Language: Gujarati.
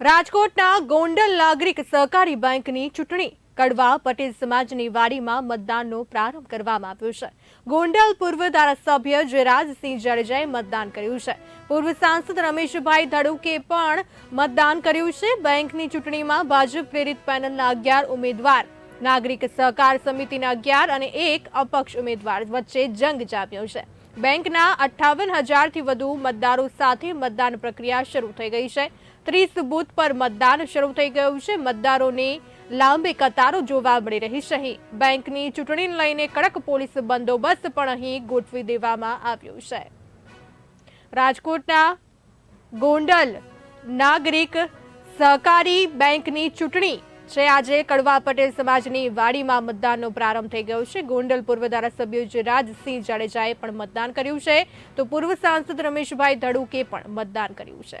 રાજકોટના ગોંડલ નાગરિક સહકારી બેંકની ચૂંટણી કડવા પટેલ સમાજની વાડીમાં મતદાનનો પ્રારંભ કરવામાં આવ્યો છે. ગોંડલ પૂર્વ ધારાસભ્ય જયરાજસિંહ જાડેજાએ મતદાન કર્યું છે. પૂર્વ સાંસદ રમેશભાઈ ધડુકે પણ મતદાન કર્યું છે. બેંકની ચૂંટણીમાં ભાજપ પ્રેરિત પેનલના અગિયાર ઉમેદવાર, નાગરિક સહકાર સમિતિના અગિયાર અને એક અપક્ષ ઉમેદવાર વચ્ચે જંગ જામ્યો છે. બેંકના અઠ્ઠાવન હજારથી વધુ મતદારો સાથે મતદાન પ્રક્રિયા શરૂ થઈ ગઈ છે. ત્રીસ બૂથ પર મતદાન શરૂ થઈ ગયું છે. મતદારોની લાંબી કતારો જોવા મળી રહી છે. અહીં બેંકની ચૂંટણીને લઈને કડક પોલીસ બંદોબસ્ત પણ અહીં ગોઠવી દેવામાં આવ્યો છે. રાજકોટના ગોંડલ નાગરિક સહકારી બેંકની ચૂંટણી છે. આજે કડવા પટેલ સમાજની વાડીમાં મતદાનનો પ્રારંભ થઈ ગયો છે. ગોંડલ પૂર્વ ધારાસભ્ય રાજસિંહ જાડેજાએ પણ મતદાન કર્યું છે. તો પૂર્વ સાંસદ રમેશભાઈ ધડુકે પણ મતદાન કર્યું છે.